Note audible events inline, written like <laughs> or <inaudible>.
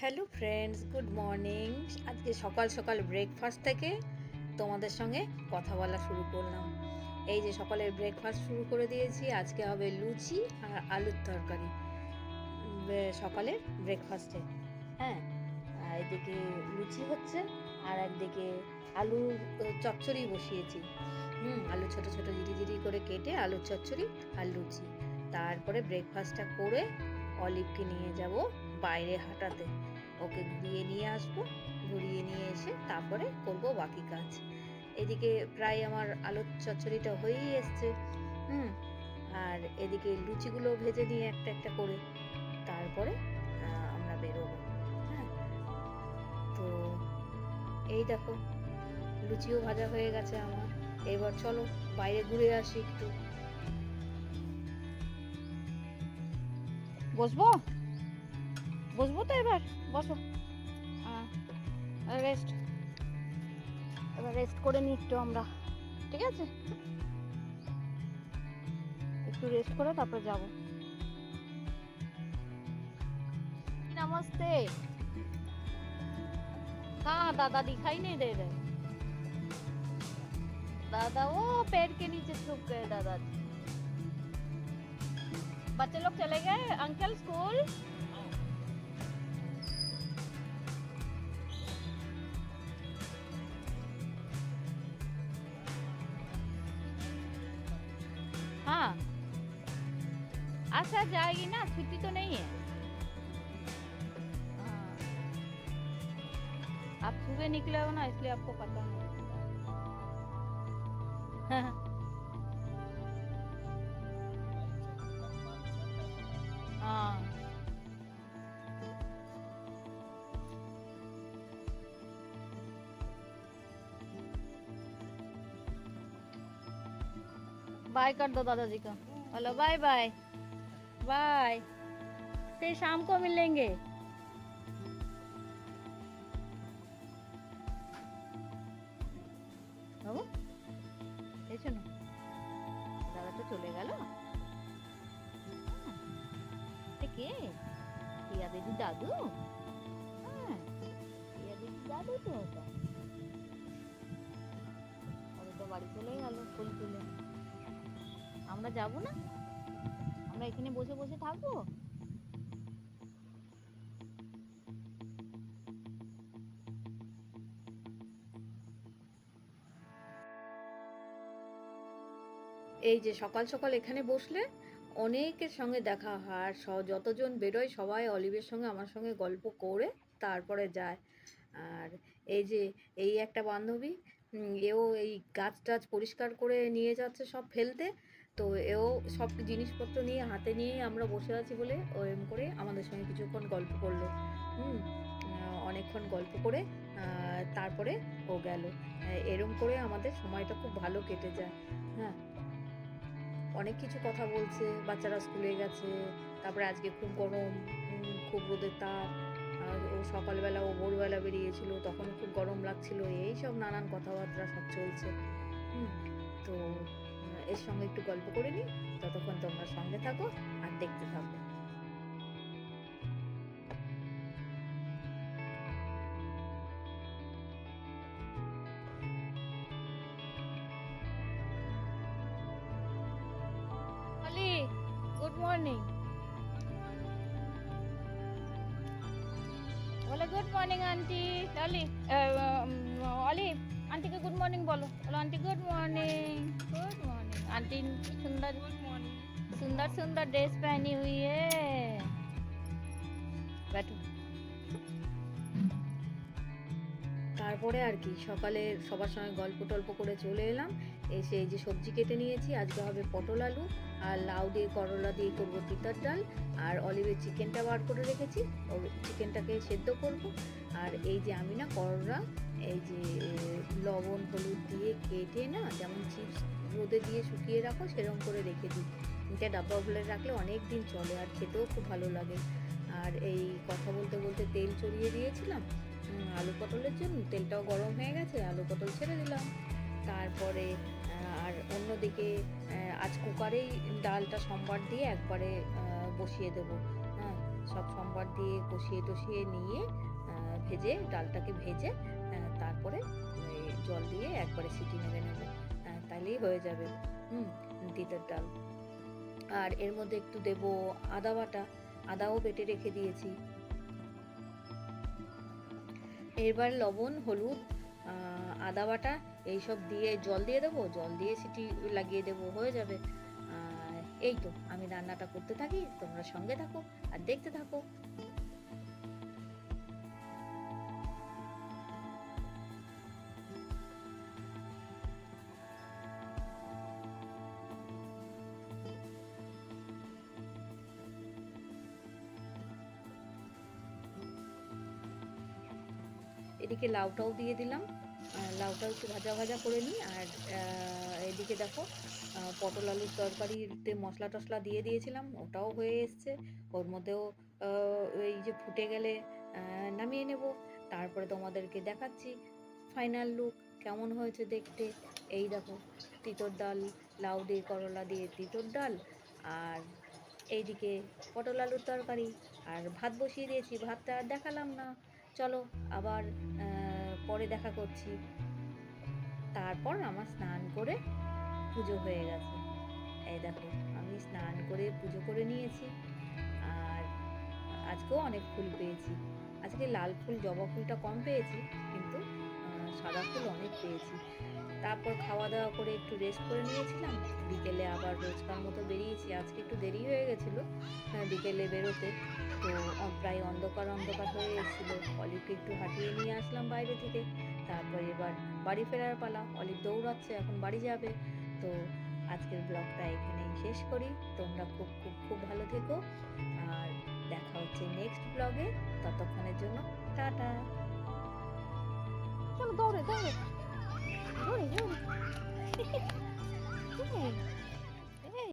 Hello friends good morning. আজকে সকাল সকাল ব্রেকফাস্ট থেকে তোমাদের সঙ্গে কথা বলা শুরু করলাম। এই যে সকালের ব্রেকফাস্ট শুরু করে দিয়েছি আজকে হবে লুচি আর আলুর তরকারি। সকালের ব্রেকফাস্টে হ্যাঁ এদিকে লুচি হচ্ছে আর একদিকে আহ, চচ্চড়ি বসিয়েছি। হুম আলু ছোট ছোট জিরি জিরি করে কেটে আলুর চচ্চড়ি আর লুচি। তারপরে ব্রেকফাস্টটা করে অলিভকে নিয়ে যাব বাইরে হাঁটাতে। ওকে ঘুরিয়ে নিয়ে আসব, ঘুরিয়ে নিয়ে এসে তারপরে করব বাকি কাজ। এদিকে প্রায় আমার আলুর চচ্চড়িটা হয়েই এসছে। হুম, আর এদিকে লুচিগুলো ভেজে নিয়ে একটা একটা করে তারপরে আমরা বেরোবো। হ্যাঁ তো এই দেখো, লুচিও ভাজা হয়ে গেছে আমার। এবার চলো বাইরে ঘুরে আসি একটু। বসবো বসবো তো এবার বসো রেস্ট এবার রেস্ট করে নি একটু আমরা ঠিক আছে একটু রেস্ট করে তারপর যাব नमस्ते हाँ दादा दिखाई नहीं दे रहे दादा वो पेड़ के नीचे छुप गए दादाजी बच्चे लोग चले गए अंकल स्कूल हाँ। अच्छा जाएगी ना, छुट्टी तो नहीं है। हाँ। आप सुबह निकले हो ना, इसलिए आपको पता नहीं। <laughs> बाय कर दो दादाजी का हेलो बाय बाय बाय फिर शाम को मिलेंगे বাবু এই শোনো দাদা তো চলে গেল দিদি? হ্যাঁ দাদু তো বাড়ি চলে গেল, ফুল তুলে। আমরা যাব না? আমরা এখানে বসে বসে থাকব? এই যে সকাল সকাল এখানে বসলে অনেকের সঙ্গে দেখা হয় আর যতজন বেরোয় সবাই অলিভের সঙ্গে, আমার সঙ্গে গল্প করে তারপরে যায়। আর এই যে, এই একটা বান্ধবী এও এই গাছ টাছ পরিষ্কার করে নিয়ে যাচ্ছে সব ফেলতে। তো এও সব জিনিসপত্র নিয়ে, হাতে নিয়ে আমরা বসে আছি বলে ও এম করে আমাদের সঙ্গে কিছুক্ষণ গল্প করল। হুম অনেকক্ষণ গল্প করে তারপরে ও গেল। এরম করে আমাদের সময়টা খুব ভালো কেটে যায়। হ্যাঁ। অনেক কিছু কথা বলছে, বাচ্চারা স্কুলে গেছে, তারপরে আজকে খুব গরম খুব রোদের তাপ, আর ও সকালবেলা ও ভোরবেলা বেরিয়েছিল, তখন খুব গরম লাগছিল এই সব নানান কথাবার্তা সব চলছে। তো, এর সঙ্গে একটু গল্প করে নিই, ততক্ষণ তোমরা সঙ্গে থাকো আর দেখতে থাকো। আমার নেই বলে গুড মর্নিং আন্টি অলি অলি আন্টিকে গুড মর্নিং বলো। বলো auntie good morning good morning auntie সুন্দর সুন্দর সুন্দর ড্রেস पहनी হুই এ बैठो তারপরে আর কি সকালে সবার সঙ্গে গল্প টল্প করে চলে এলাম। এসে এই যে সবজি কেটে নিয়েছি আজকে হবে পটল আলু। আর লাউ দিয়ে, করলা দিয়ে করব তিতার ডাল। আর অলিভের চিকেনটা বার করে রেখেছি। চিকেনটাকে সেদ্ধ করব। আর এই যে আমি না করলা, এই যে লবণ, হলুদ দিয়ে কেটে না যেমন চিপস রোদে দিয়ে শুকিয়ে রাখো সেরকম করে রেখে দিই। এটা ডাব্বা ভুলে রাখলে অনেক দিন চলে আর খেতেও খুব ভালো লাগে। আর এই কথা বলতে বলতে তেল চড়িয়ে দিয়েছিলাম। আলু পটলের জন্য তেলটাও গরম হয়ে গেছে, আলু পটল ছেড়ে দিলাম। তারপরে অন্যদিকে আজ কুকারেই ডালটা সোমবার দিয়ে একবারে বসিয়ে দেবো। হ্যাঁ সব সম্বার দিয়ে কষিয়ে টষিয়ে নিয়ে ভেজে, ডালটাকে ভেজে তারপরে জল দিয়ে একবারে সিটি মেরে নেবে। তাহলেই হয়ে যাবে। হুম তিতের ডাল। আর এর মধ্যে একটু দেব আদা বাটা। আদাও বেটে রেখে দিয়েছি। এবার লবণ, হলুদ আদা বাটা এইসব দিয়ে জল দিয়ে দেবো, জল দিয়ে সিটি লাগিয়ে দেবো, হয়ে যাবে। এই তো, আমি রান্নাটা করতে থাকি, তোমরা সঙ্গে থাকো আর দেখতে থাকো। এদিকে লাউটাও দিয়ে দিলাম। আহ, লাউটাও একটু ভাজা ভাজা করে নিই আর এদিকে দেখো পটল আলুর তরকারিতে মশলা টশলা দিয়ে দিয়েছিলাম ওটাও হয়ে এসছে। ওর মধ্যেও এই যে ফুটে গেলে নামিয়ে নেব। তারপরে তোমাদেরকে দেখাচ্ছি ফাইনাল লুক কেমন হয়েছে দেখতে। এই দেখো তিতর ডাল লাউ দিয়ে করলা দিয়ে তিতর ডাল আর এইদিকে পটল আলুর তরকারি। আর ভাত বসিয়ে দিয়েছি ভাতটা দেখালাম না। চলো আবার পরে দেখা করছি। তারপর আমার স্নান করে পুজো হয়ে গেছে। এই দেখো, আমি স্নান করে পুজো করে নিয়েছি আর আজকেও অনেক ফুল পেয়েছি। আজকে লাল ফুল, জবা ফুলটা কম পেয়েছি কিন্তু সাদা ফুল অনেক পেয়েছি। তারপর খাওয়া দাওয়া করে একটু রেস্ট করে নিয়েছিলাম। বিকেলে আবার রোজকার মতো বেরিয়েছি। আজকে একটু দেরি হয়ে গেছিল বিকেলে বেরোতে। তো প্রায় অন্ধকার অন্ধকার হয়ে এসেছিল। অলিভকে একটু হাঁটিয়ে নিয়ে আসলাম বাইরে থেকে। তারপর এবার বাড়ি ফেরার পালা। অলিভ দৌড়াচ্ছে এখন বাড়ি যাবে। তো আজকের ব্লগটা এখানেই শেষ করি। তোমরা খুব খুব খুব ভালো থেকো। আর দেখা হচ্ছে নেক্সট ব্লগে। ততক্ষণের জন্য টাটা। চলো দৌড়ে দৌড়ে। দৌড়ে দৌড়ে। <laughs>